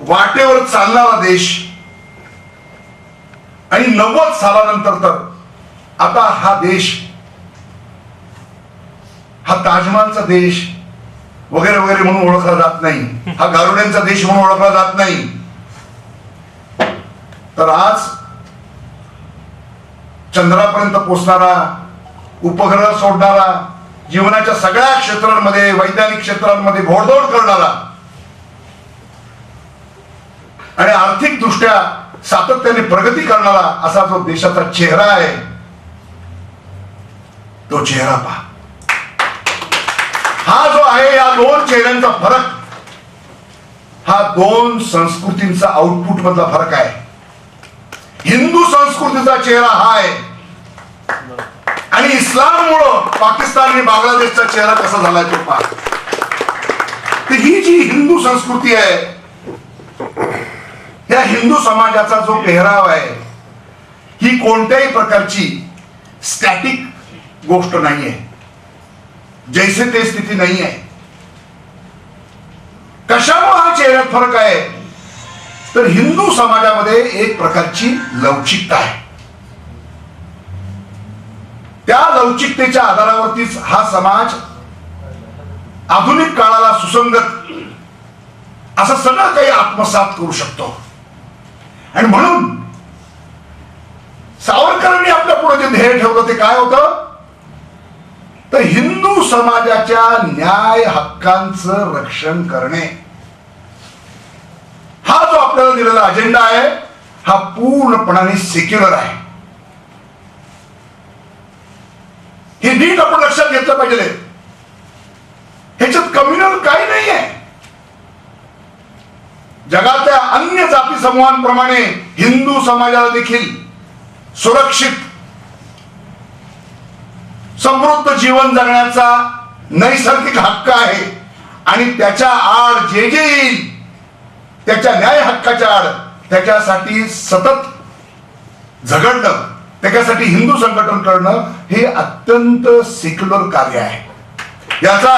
वाटेवर चालणारा देश आणि नव्वद सालानंतर तर आता हा देश हा ताजमहालचा देश वगैरे वगैरे म्हणून ओळखला जात नाही. हा गारुड्यांचा देश म्हणून ओळखला जात नाही. तर आज चंद्रापर्यंत पोचणारा उपग्रह सोडणारा जीवनाच्या सगळ्या क्षेत्रांमध्ये वैज्ञानिक क्षेत्रांमध्ये घोडदौड करणारा आणि आर्थिक दृष्ट्या सातत्याने प्रगती करणारा असा जो देशाचा चेहरा आहे तो चेहरा पहा. हा जो आहे या दोन चेहऱ्यांचा फरक हा दोन संस्कृतींचा आउटपुट मधला फरक आहे. हिंदू संस्कृतीचा चेहरा हा आहे. आणि इस्लाममुळं पाकिस्तान आणि बांगलादेशचा चेहरा कसा झालाय तो पाहा. तर ही जी हिंदू संस्कृती आहे या हिंदू समाजाचा जो पेहराव आहे ही कोणत्याही प्रकारची स्टॅटिक गोष्ट नाहीये. जैसे ते स्थिती नाही आहे कशामुळे हा चेहऱ्यात फरक आहे? तर हिंदू समाजामध्ये एक प्रकारची लवचिकता आहे. त्या लवचिकतेच्या आधारावरतीच हा समाज आधुनिक काळाला सुसंगत असं सगळं काही आत्मसात करू शकतो. आणि म्हणून सावरकरांनी आपल्या पुढे जे ध्येय ठेवलं ते काय होतं? तर हिंदू समाजाच्या न्याय हक्कांचं रक्षण करणे. हा जो आपल्याला दिलेला अजेंडा आहे हा पूर्णपणाने सेक्युलर आहे. हे नीट आपण लक्षात घेतलं पाहिजे. ह्याच्यात कम्युनल काही नाही आहे जगातल्या अन्य जाती समूहांप्रमाणे हिंदू समाजाला देखील सुरक्षित समृद्ध जीवन जगण्याचा नैसर्गिक हक्क आहे. आणि त्याच्या आड जे जे येईल त्याच्या न्याय हक्काच्या आड त्याच्यासाठी सतत झगडणं त्याच्यासाठी हिंदू संघटन करणं हे अत्यंत सेक्युलर कार्य आहे. याचा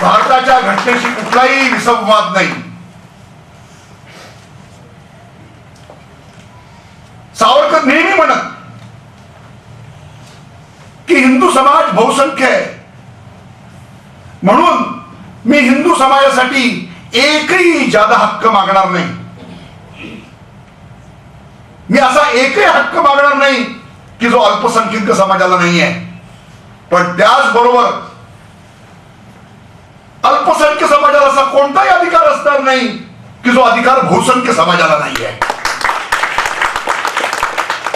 भारताच्या घटनेशी कुठलाही विसंवाद नाही. सावरकर नेहमी म्हणत की हिंदू समाज बहुसंख्य आहे. म्हणून मी हिंदू समाजासाठी एकही जादा हक्क मागणार नाही. मी असा एकही हक्क मागणार नाही की जो अल्पसंख्याक समाजाला नाही आहे. पण त्याचबरोबर अल्पसंख्य समाजाला असा कोणताही अधिकार असणार नाही की जो अधिकार बहुसंख्य समाजाला नाही आहे.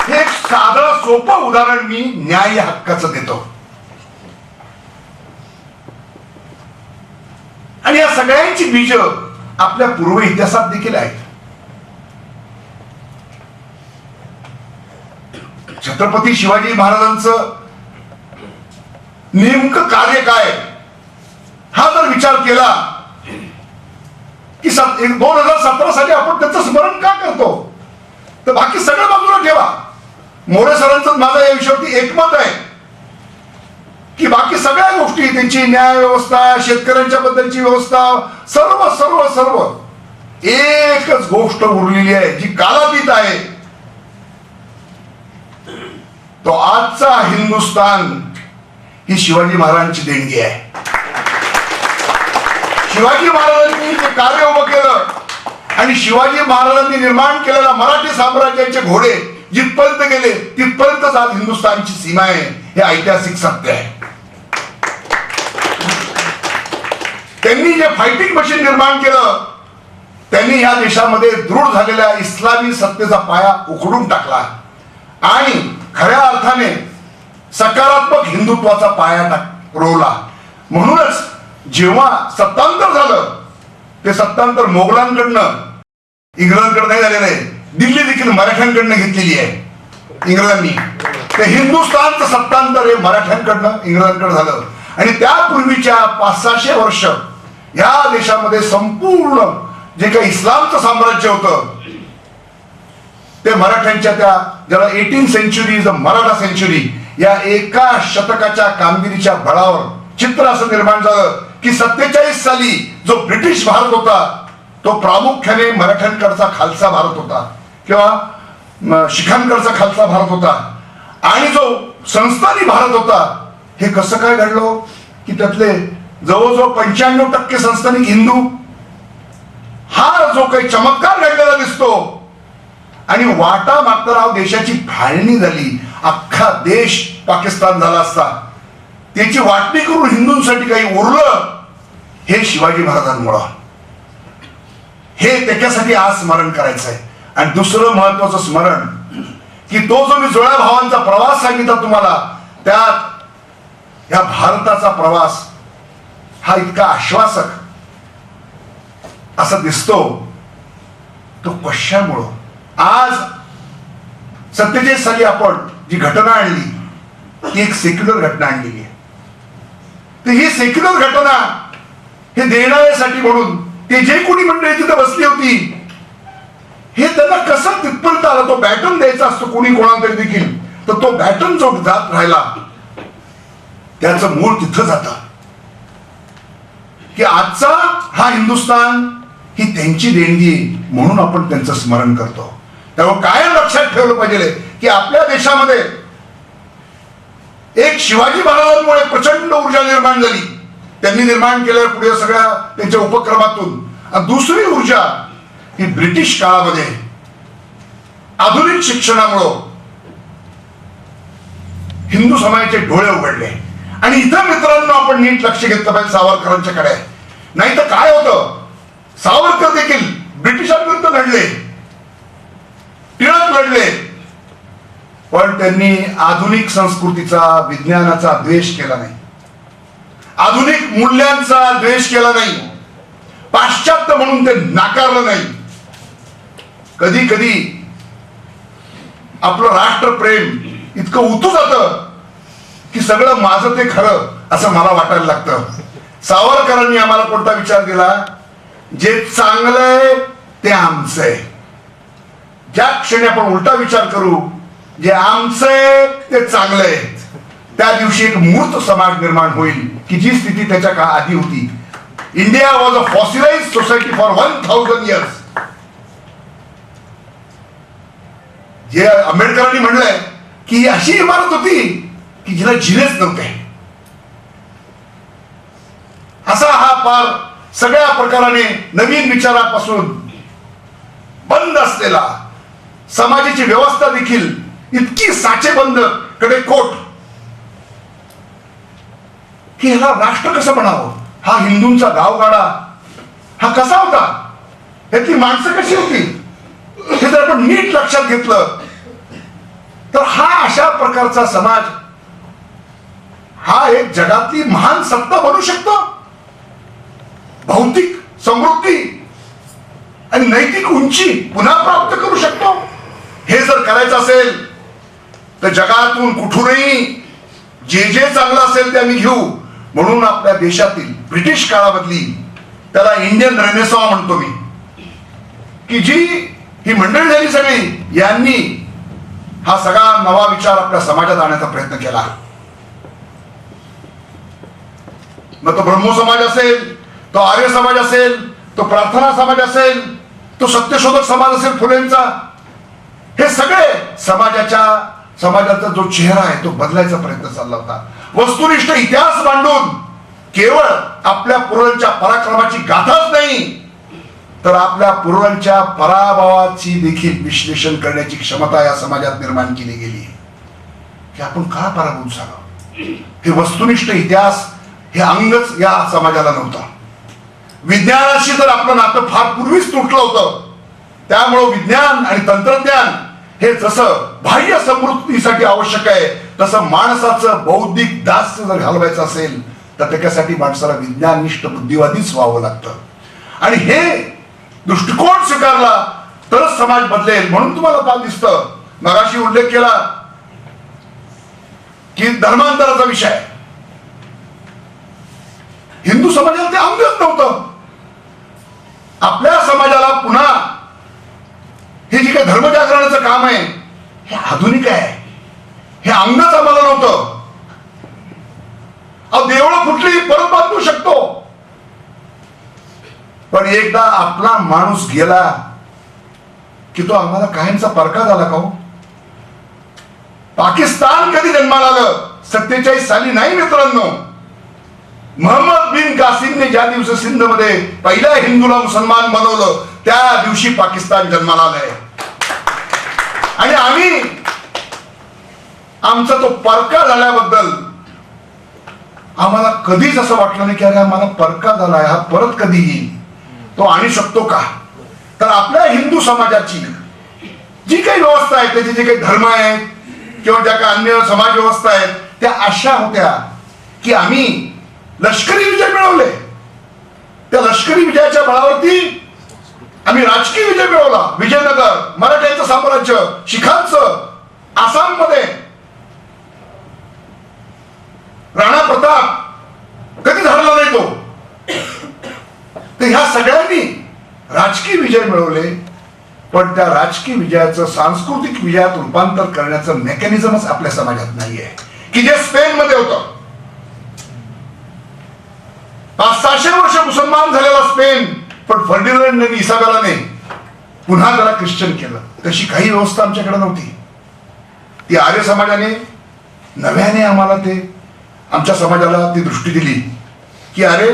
हे एक साधं सोपं उदाहरण मी न्याय हक्काचं देतो. आणि या सगळ्यांची बीज आपल्या पूर्व इतिहासात देखील आहेत. छत्रपती शिवाजी महाराजांचं नेमकं कार्य काय? हा जर विचार केला की एक- दोन हजार सतरा साली आपण त्याचं स्मरण का करतो? तर बाकी सगळं बाजूला ठेवा. मोरे सरांचं माझं या विषयावरती एकमत आहे की बाकी सगळ्या गोष्टी त्यांची न्याय व्यवस्था शेतकऱ्यांच्या बद्दलची व्यवस्था सर्व सर्व सर्व एकच गोष्ट उरलेली आहे जी कालातीत आहे. तो आजचा हिंदुस्तान ही शिवाजी महाराजांची देणगी आहे. शिवाजी महाराजांनी जे कार्य उभं केलं आणि शिवाजी महाराजांनी निर्माण केलेल्या मराठी साम्राज्याचे घोडे जिथपर्यंत गेले तिथपर्यंतच आज हिंदुस्थानची सीमा आहे हे ऐतिहासिक सत्य आहे. त्यांनी जे फायटिंग मशीन निर्माण केलं त्यांनी या देशामध्ये दृढ झालेल्या इस्लामी सत्तेचा पाया उखडून टाकला. आणि खऱ्या अर्थाने सकारात्मक हिंदुत्वाचा पाया टाक रोवला. म्हणूनच जेव्हा सत्तांतर झालं ते सत्तांतर मोगलांकडनं इंग्रजांकडे नाही झालेलं आहे. दिल्ली देखील मराठ्यांकडनं घेतलेली आहे. इंग्रजांनी ते हिंदुस्थानचं सत्तांतर हे मराठ्यांकडनं इंग्रजांकडे झालं. आणि त्यापूर्वीच्या पाच सहाशे वर्ष या देशामध्ये संपूर्ण जे काही इस्लामचं साम्राज्य होतं ते मराठ्यांच्या त्या ज्याला eighteen century the Maratha century या एका शतकाच्या कामगिरीच्या बळावर चित्र असं निर्माण झालं की सत्तेचाळीस साली जो ब्रिटिश भारत होता तो प्रामुख्याने मराठ्यांकडचा खालसा भारत होता किंवा शिखांकडचा खालसा भारत होता. आणि जो संस्थानी भारत होता हे कसं काय घडलं? की त्यातले जवळजवळ पंच्याण्णव टक्के संस्थानिक हिंदू हा जो काही चमत्कार घडलेला दिसतो आणि वाटा मागताना देशाची फाळणी झाली. अख्खा देश पाकिस्तान झाला असता. त्याची वाटणी करून हिंदूंसाठी काही उरलं हे शिवाजी महाराजांमुळं. हे त्याच्यासाठी आज स्मरण करायचं आहे आणि दुसरं महत्वाचं स्मरण की तो जो मी जुळ्या भावांचा प्रवास सांगितला तुम्हाला त्यात या भारताचा प्रवास हा इतका आश्वासक असा दिसतो तो कशामुळं? आज सत्तेचाळीस साली आपण जी घटना आणली ती एक सेक्युलर घटना आणलेली आहे. तर ही सेक्युलर घटना हे देणाऱ्यासाठी म्हणून ते जे कोणी मंडळी तिथे बसली होती हे त्यांना कसं तिथपर्यंत आला? तो बॅटन द्यायचा असतो कोणी कोणाला तरी देखील. तर तो बॅटन जो जात राहिला त्याचं मूळ तिथं जातं. की आजचा हा हिंदुस्थान ही त्यांची देणगी म्हणून आपण त्यांचं स्मरण करतो. त्यामुळे कायम लक्षात ठेवलं पाहिजे की आपल्या देशामध्ये एक शिवाजी महाराजांमुळे प्रचंड ऊर्जा निर्माण झाली. त्यांनी निर्माण केल्या पुढे सगळ्या त्यांच्या उपक्रमातून. आणि दुसरी ऊर्जा ही ब्रिटिश काळामध्ये. आधुनिक शिक्षणामुळं हिंदू समाजाचे डोळे उघडले. आणि इतर मित्रांनो आपण नीट लक्ष घेतलं पाहिजे सावरकरांच्याकडे. नाही तर काय होतं? सावरकर देखील ब्रिटिशांविरुद्ध लढले. टिळक घडले पण त्यांनी आधुनिक संस्कृतीचा विज्ञानाचा द्वेष केला नाही. आधुनिक मूल्यांचा द्वेष केला नाही. पाश्चात्य म्हणून ते नाकारलं नाही. कधी कधी आपलं राष्ट्रप्रेम इतकं उतू जात की सगळं माझं ते खरं असं मला वाटायला लागतं. सावरकरांनी आम्हाला कोणता विचार दिला जे चांगलंय ते आमचं आहे ज्या क्षणी आपण उलटा विचार करू जे आमचे ते चांगलं आहेत त्या दिवशी एक मूर्त समाज निर्माण होईल की जी स्थिती त्याच्या का आधी होती. India was a fossilize society for one thousand years जे आंबेडकरांनी म्हणलंय की ही अशी इमारत होती की जिला जिनेच नव्हते. असा हा पार सगळ्या प्रकाराने नवीन विचारापासून बंद असलेला समाजाची व्यवस्था देखील इतकी साचेबंदकडे कोट की ह्याला राष्ट्र कसं म्हणावं? हा हिंदूंचा गावगाडा हा कसा होता? यातली माणसं कशी होती? हे जर आपण नीट लक्षात घेतलं तर हा अशा प्रकारचा समाज हा एक जगातली महान सत्ता बनू शकतो? भौतिक समृद्धी आणि नैतिक उंची पुन्हा प्राप्त करू शकतो? हे जर करायचं असेल तर जगातून कुठूनही जे जे चांगलं असेल ते आम्ही घेऊ. म्हणून आपल्या देशातील ब्रिटिश काळामधली त्याला इंडियन रेनेसॉ म्हणतो मी. की जी ही मंडळी झाली सगळी यांनी हा सगळा नवा विचार आपल्या समाजात आणण्याचा प्रयत्न केला. मग तो ब्रह्मो समाज असेल तो आर्य समाज असेल तो प्रार्थना समाज असेल तो सत्यशोधक समाज असेल फुलेंचा हे सगळे समाजाच्या समाजाचा जो चेहरा आहे तो बदलायचा प्रयत्न चालला होता. वस्तुनिष्ठ इतिहास मांडून केवळ आपल्या पूर्वांच्या पराक्रमाची गाथाच नाही तर आपल्या पूर्वांच्या पराभवाची देखील विश्लेषण करण्याची क्षमता या समाजात निर्माण केली गेली. की आपण का पराभूत झालो. हे वस्तुनिष्ठ इतिहास हे अंगच या समाजाला नव्हता. विज्ञानाशी तर आपलं नातं फार पूर्वीच तुटलं होतं त्यामुळं विज्ञान आणि तंत्रज्ञान हे जसं बाह्य समृद्धीसाठी आवश्यक आहे तसं माणसाचं बौद्धिक दास जर घालवायचं असेल तर त्याच्यासाठी माणसाला विज्ञाननिष्ठ बुद्धिवादीच व्हावं लागतं. आणि हे दृष्टिकोन स्वीकारला तरच समाज बदलेल म्हणून तुम्हाला पान दिसतं. मगाशी उल्लेख केला की धर्मांतराचा विषय. हिंदू समाजाला ते अंगच नव्हतं. आपल्या समाजाला पुन्हा हे जे काही धर्मजागरणाचं काम आहे हे आधुनिक आहे. हे अंगच आम्हाला नव्हतं. अहो देवळं कुठली परत बांधू शकतो. पण एकदा आपला माणूस गेला की तो आम्हाला कायमचा परका झाला का हो? पाकिस्तान कधी जन्माला आलं? सत्तेचाळीस साली नाही मित्रांनो. मोहम्मद बिन कासिमने ज्या दिवशी सिंधमध्ये पहिल्या हिंदूला मुसलमान बनवलं त्या दिवशी पाकिस्तान जन्माला आलंय. आणि आम्ही आमचा तो परका झाल्याबद्दल आम्हाला कधीच असं वाटलं नाही की अरे आम्हाला परका झालाय हा परत कधी येईल? तो आणू शकतो का? तर आपल्या हिंदू समाजाची जी काही व्यवस्था आहे त्याचे जे काही धर्म आहेत किंवा ज्या काही अन्य समाज व्यवस्था आहेत त्या अशा होत्या की आम्ही लष्करी विजय मिळवले. त्या लष्करी विजयाच्या बळावरती आम्ही राजकीय विजय मिळवला. विजयनगर मराठ्यांचं साम्राज्य शिखांचं आसाममध्ये. राणा प्रताप कधी झाला नाही तो? तर ह्या सगळ्यांनी राजकीय विजय मिळवले पण त्या राजकीय विजयाचं सांस्कृतिक विजयात रूपांतर करण्याचं मेकॅनिझमच आपल्या समाजात नाहीये. की जे स्पेन मध्ये होतं. पाच सहाशे वर्ष मुसलमान झालेला स्पेन पण फर्डिनंड इसाबेलाने पुन्हा त्याला ख्रिश्चन केलं. तशी काही व्यवस्था आमच्याकडे नव्हती. ती आर्य समाजाने नव्याने आम्हाला ते आमच्या समाजाला ती दृष्टी दिली. की अरे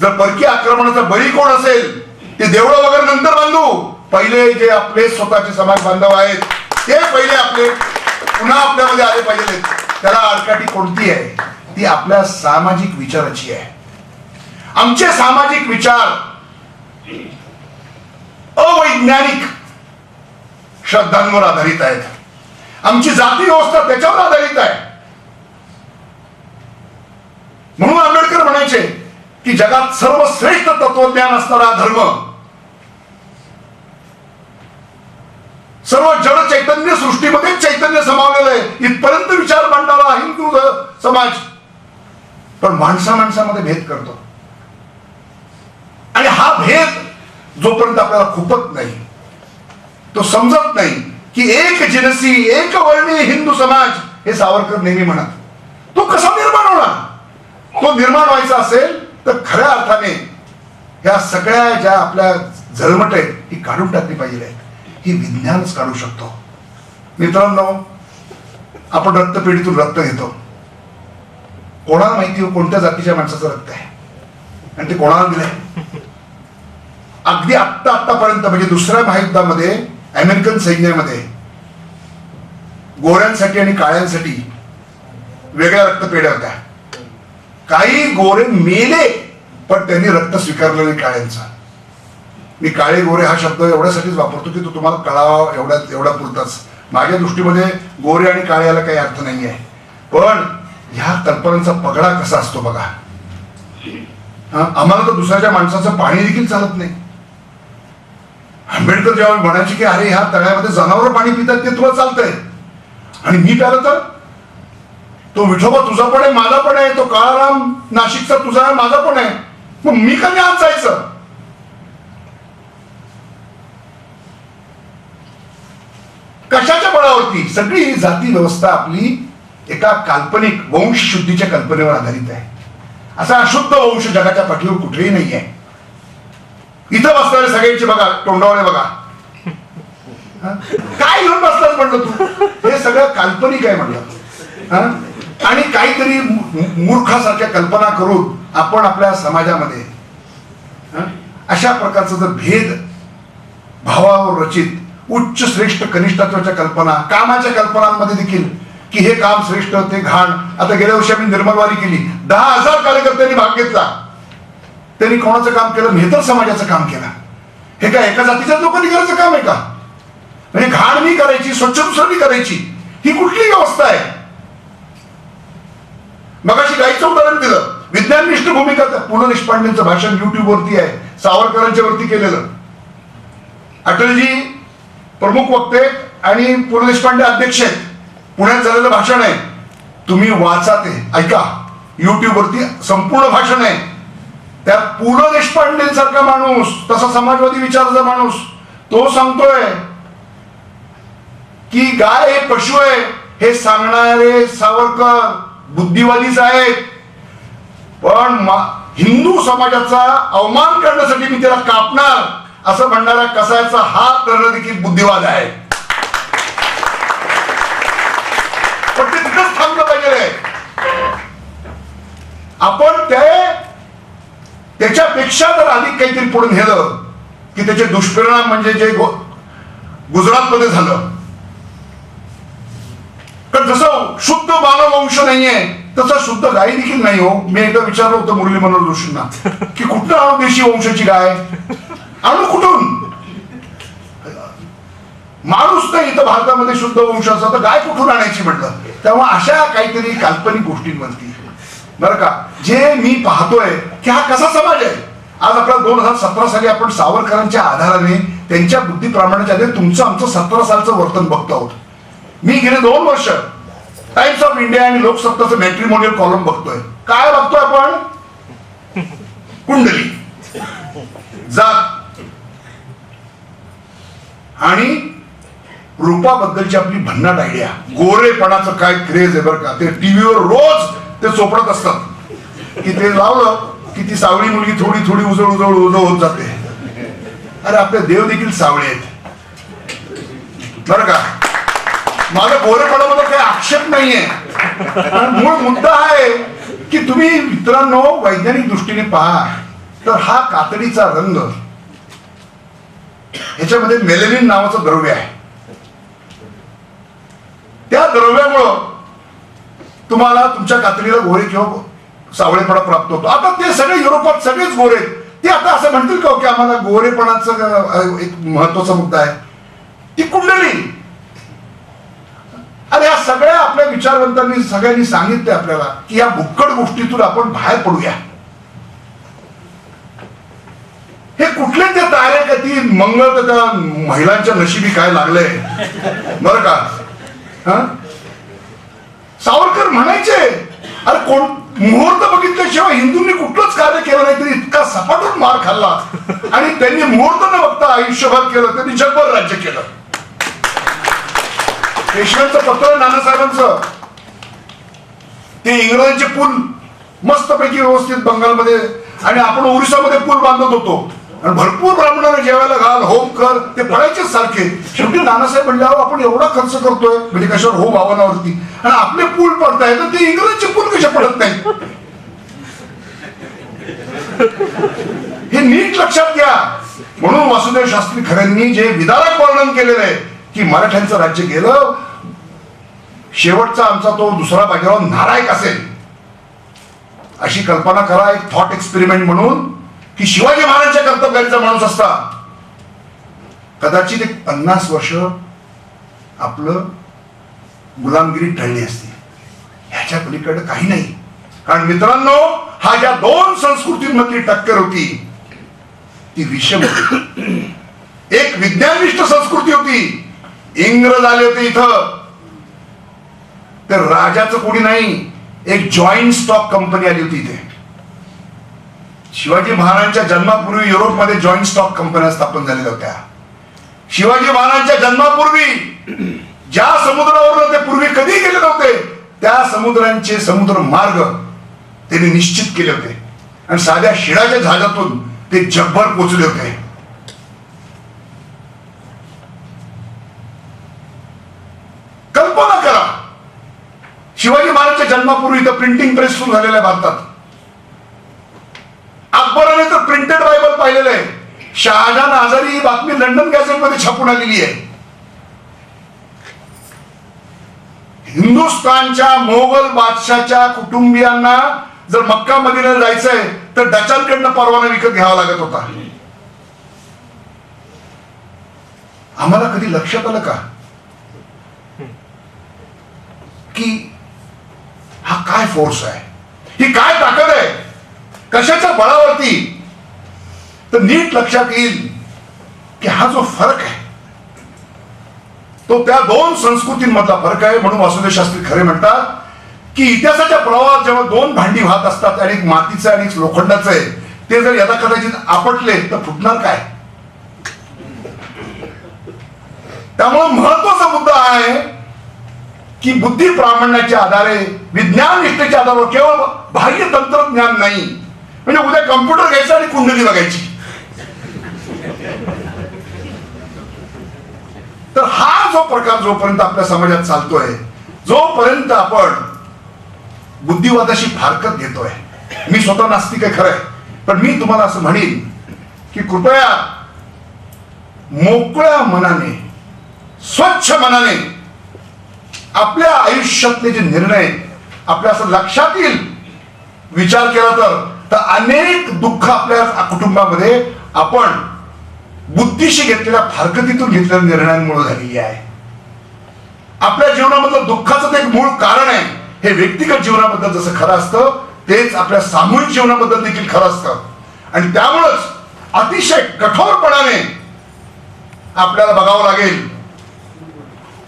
जर परकी आक्रमणाचा बळी कोण असेल ते देवळं वगैरे नंतर बांधू. पहिले जे आपले स्वतःचे समाज बांधव आहेत ते पहिले आपले पुन्हा आपल्यामध्ये आले पाहिजे त्याला आडकाठी कोणती आहे? ती आपल्या सामाजिक विचाराची आहे. आमचे सामाजिक विचार अवैज्ञानिक श्रद्धांवर आधारित आहेत. आमची जाती व्यवस्था त्याच्यावर आधारित आहे. म्हणून आंबेडकर म्हणायचे की जगात सर्वश्रेष्ठ तत्वज्ञान असणारा धर्म सर्व जड चैतन्य सृष्टीमध्ये चैतन्य समावलेलं आहे. इथपर्यंत विचार मांडणारा हिंदू समाज. पण माणसा माणसामध्ये भेद करतो. आणि हा भेद जोपर्यंत आपल्याला खुपत नाही तो समजत नाही की एक जिनसी एक वर्णी हिंदू समाज हे सावरकर नेहमी म्हणत. तो कसा निर्माण होणार? तो निर्माण व्हायचा असेल तर खऱ्या अर्थाने या सगळ्या ज्या आपल्या झळमट आहेत ही काढून टाकली पाहिजे आहेत. ही विज्ञानच काढू शकतो. मित्रांनो आपण रक्तपेढीतून रक्त घेतो. कोणाला माहिती हो कोणत्या जातीच्या माणसाचं रक्त आहे? आणि ते कोणाला दिलंय? अगदी आत्ता आत्तापर्यंत म्हणजे दुसऱ्या महायुद्धामध्ये अमेरिकन सैन्यामध्ये गोऱ्यांसाठी आणि काळ्यांसाठी वेगळ्या रक्तपेढ्या होत्या. काही गोरे मेले पण त्यांनी रक्त स्वीकारलं नाही काळ्यांचा. मी काळे गोरे हा शब्द एवढ्यासाठीच वापरतो की तो तुम्हाला कळावा एवढ्या एवढ्या पुरताच. माझ्या दृष्टीमध्ये गोरे आणि काळे याला काही अर्थ नाही आहे. पण ह्या कल्पनांचा पगडा कसा असतो बघा. आम्हाला तर दुसऱ्याच्या माणसाचं पाणी देखील चालत नाही. आंबेडकर जेव्हा म्हणायचे की अरे ह्या तळ्यामध्ये जनावर पाणी पितात ते तुला चालतंय. आणि मी प्यालं तर तो विठोबा तुझा पण आहे माझा पण आहे तो काळाराम नाशिकचा तुझा आहे माझा पण आहे. मग मी कधी आज जायचं? कशाच्या बळावरती? सगळी ही जाती व्यवस्था आपली एका काल्पनिक वंश शुद्धीच्या कल्पनेवर आधारित आहे. असा अशुद्ध वंश जगाच्या पाठीवर कुठेही नाही आहे इथं बसणारे सगळ्यांचे बघा तोंडावळे बघा. काय घेऊन बसलास म्हणलं तू? हे सगळं काल्पनिक आहे म्हणलं. आणि काहीतरी मूर्खासारख्या कल्पना करून आपण आपल्या समाजामध्ये अशा प्रकारचा जर भेद भावावर रचित उच्च श्रेष्ठ कनिष्ठत्वाच्या कल्पना कामाच्या कल्पनांमध्ये देखील की हे काम श्रेष्ठ ते घाण. आता गेल्या वर्षी आम्ही निर्मलवारी केली. दहा हजार कार्यकर्त्यांनी भाग घेतला. त्यांनी कोणाचं काम केलं? मेहतर समाजाचं काम केलं. हे काय एका जातीच्या लोकांनी करायचं काम आहे का? म्हणजे घाण मी करायची स्वच्छ दुसऱ्यांनी करायची ही कुठली व्यवस्था आहे. मगाशी गाईचं उदाहरण दिलं. विज्ञाननिष्ठ भूमिका त्या पु ल देशपांडेंचं भाषण युट्यूब वरती आहे. सावरकरांच्या वरती केलेलं. अटलजी प्रमुख वक्ते आणि पु ल देशपांडे अध्यक्ष आहेत. पुण्यात झालेलं भाषण आहे. तुम्ही वाचा ते. ऐका. युट्यूब वरती संपूर्ण भाषण आहे. त्या पु ल देशपांडेंसारखा माणूस तसा समाजवादी विचाराचा माणूस तो सांगतोय की गाय हे पशु आहे हे सांगणारे सावरकर बुद्धिवादीच आहेत. पण हिंदू समाजाचा अवमान करण्यासाठी मी त्याला कापणार असं म्हणणारा कसायचा हा करणं देखील बुद्धिवाद आहे. पण ते तिथंच थांबलं पाहिजे. आपण ते त्याच्यापेक्षा जर अधिक काहीतरी पुढे नेलं की त्याचे दुष्परिणाम म्हणजे जे गुजरात मध्ये झालं. कारण जसं शुद्ध मानववंश नाहीये तसं शुद्ध गाय देखील नाही हो. मी एकदा विचारलं होतं मुरली मनोहर जोशींना की कुठं आणू देशी वंशाची गाय? आणू कुठून? माणूस नाही इथं भारतामध्ये शुद्ध वंश असं तर गाय कुठून आणायची म्हटलं? तेव्हा अशा काहीतरी काल्पनिक गोष्टींवरती बरं का? जे मी पाहतोय की हा कसा समाज आहे? आज आपला दोन हजार सतरा साली आपण सावरकरांच्या आधाराने त्यांच्या बुद्धी आधी आधारे तुमचं आमचं सतरा सालचं वर्तन बघतो आहोत. मी गेले दोन वर्ष टाइम्स ऑफ इंडिया आणि लोकसत्ताचं मॅट्रिमोनियल कॉलम बघतोय. काय बघतोय आपण? कुंडली. जात. आणि रूपाबद्दलची आपली भन्नाट आयडिया गोरेपणाचं काय क्रेज आहे बरं का? ते टीव्हीवर रोज ते चोपडत असतात. की ते लावलं की ती सावळी मुलगी थोडी थोडी उजळ उजळ उजळ होत जाते. अरे आपले देव देखील सावळे आहेत. बरं का? माझं गोरेपणामध्ये काही आक्षेप नाहीये. मूळ मुद्दा आहे की तुम्ही मित्रांनो वैज्ञानिक दृष्टीने पहा तर हा कातडीचा रंग ह्याच्यामध्ये मेलेनिन नावाचं द्रव्य आहे. त्या द्रव्यामुळं तुम्हाला तुमच्या कातडीला गोरे किंवा सावळेपणा प्राप्त होतो. आता ते सगळे युरोपात सगळेच गोरे ते आता असं म्हणतील का हो की आम्हाला गोरेपणाचं एक महत्त्वाचा मुद्दा आहे? ती कुंडली. अरे या सगळ्या आपल्या विचारवंतांनी सगळ्यांनी सांगितलं आपल्याला की या भुक्कड गोष्टीतून आपण बाहेर पडूया. हे कुठले ते तारे का? ती मंगळ त्या महिलांच्या नशिबी काय लागलंय? बरं का? हा? सावरकर म्हणायचे अरे कोण मुहूर्त बघितल्याशिवाय हिंदूंनी कुठलंच कार्य केलं नाही तरी इतका सपाटून मार खाल्ला. आणि त्यांनी मुहूर्त न बघता आयुष्यभर केलं त्यांनी जगभर राज्य केलं. पेशव्यांचं पत्र नानासाहेबांचं ते इंग्रजांचे पूल मस्तपैकी व्यवस्थित बंगालमध्ये आणि आपण ओरिसामध्ये पूल बांधत होतो. आणि भरपूर ब्राह्मणांना जेवायला घाल होम कर ते पडायचेच सारखे. शेवटी नानासाहेब म्हणले अहो आपण एवढा खर्च करतोय. म्हणजे कशावर? होम आव्हानावरती आणि आपले पूल पडताय तर ते इंग्रजचे पूल कसे पडत नाही हे नीट लक्षात घ्या. म्हणून वासुदेव शास्त्री खऱ्यांनी जे विदारक वर्णन केलेलं आहे की मराठ्यांचं राज्य गेलं शेवटचा आमचा तो दुसरा बाजीराव नारायक असेल. अशी कल्पना करा एक थॉट एक्सपेरिमेंट म्हणून. की शिवाजी महाराजांच्या कर्तव्याचा माणूस असता. कदाचित एक पन्नास वर्ष आपलं गुलामगिरी टळली असती. ह्याच्या पलीकडे काही नाही. कारण मित्रांनो हा ज्या दोन संस्कृतींमधली टक्कर होती ती विषम होती. एक विज्ञाननिष्ठ संस्कृती होती. इंग्रज आले होते इथं. तर राजाचं कोणी नाही. एक जॉईंट स्टॉक कंपनी आली होती इथे. शिवाजी महाराजांच्या जन्मापूर्वी युरोपमध्ये जॉईंट स्टॉक कंपन्या स्थापन झालेल्या होत्या. शिवाजी महाराजांच्या जन्मापूर्वी ज्या समुद्रावर ते पूर्वी कधी गेले नव्हते त्या समुद्रांचे समुद्र मार्ग त्यांनी निश्चित केले होते. आणि साध्या शिडाच्या जहाजातून ते जगभर पोचले होते. कल्पना करा. शिवाजी महाराजच्या जन्मापूर्वी इथं प्रिंटिंग प्रेस सुरू झालेल्या भारतात. शहाजान आजारी ही बातमी लंडन गॅझेटमध्ये छापून आलेली आहे. हिंदुस्थानच्या मोगल बादशाच्या कुटुंबियांना जर मक्का मदिना जायचंय तर डचांकडनं परवाना विकत घ्यावा लागत होता. आम्हाला कधी लक्षात आलं का? की हा काय फोर्स आहे? ही काय ताकद आहे? कशाच्या बळावरती तर नीट लक्षात येईल की हा जो फरक आहे तो त्या दोन संस्कृतींमधला फरक आहे. म्हणून वासुदेव शास्त्री खरे म्हणतात की इतिहासाच्या प्रवाहात जेव्हा दोन भांडी वाहत असतात आणि एक मातीचं आणि एक लोखंडाचं आहे ते जर यदा कदाचित आपटले तर फुटणार काय? त्यामुळे महत्त्वाचा मुद्दा आहे की बुद्धी प्रामाण्याच्या आधारे विज्ञान निष्ठेच्या आधारावर केवळ बाह्य तंत्रज्ञान नाही म्हणजे उद्या कम्प्युटर घ्यायचा आणि कुंडली बघायची. तर हा जो प्रकार जोपर्यंत आपल्या समाजात चालतोय जोपर्यंत आपण बुद्धिवादाशी फारकत घेतोय मी स्वतः नास्तिक आहे खरंय पण मी तुम्हाला असं म्हणेन की कृपया मोकळ्या मनाने स्वच्छ मनाने आपल्या आयुष्यातले जे निर्णय आपल्या असं लक्षात येईल विचार केला तर तर अनेक दुःख आपल्या कुटुंबामध्ये आपण बुद्धीशी घेतलेल्या फारकतीतून घेतलेल्या निर्णयांमुळे झालेली आहे. आपल्या जीवनामधलं दुःखाचं ते एक मूळ कारण आहे. हे व्यक्तिगत जीवनाबद्दल जसं खरं असतं तेच आपल्या सामूहिक जीवनाबद्दल देखील खरं असतं. आणि त्यामुळंच अतिशय कठोरपणाने आपल्याला बघावं लागेल.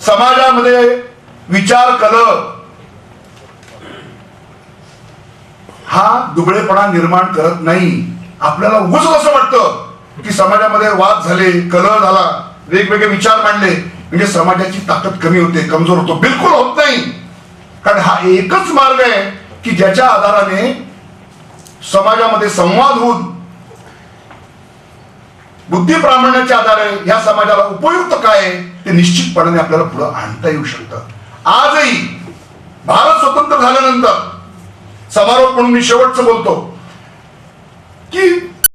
समाजामध्ये विचार कल हा दुबळेपणा निर्माण करत नाही. आपल्याला उगच असं वाटतं. की समाजामध्ये वाद झाले कलह झाला वेगवेगळे विचार मांडले म्हणजे समाजाची ताकद कमी होते कमजोर होतो. बिलकुल होत नाही. कारण हा एकच मार्ग आहे की ज्याच्या आधाराने समाजामध्ये संवाद होऊन बुद्धी प्रामाण्याच्या आधारे या समाजाला उपयुक्त काय आहे ते निश्चितपणाने आपल्याला पुढे आणता येऊ शकतं. आजही भारत स्वतंत्र झाल्यानंतर समारोप म्हणून मी शेवटचं बोलतो की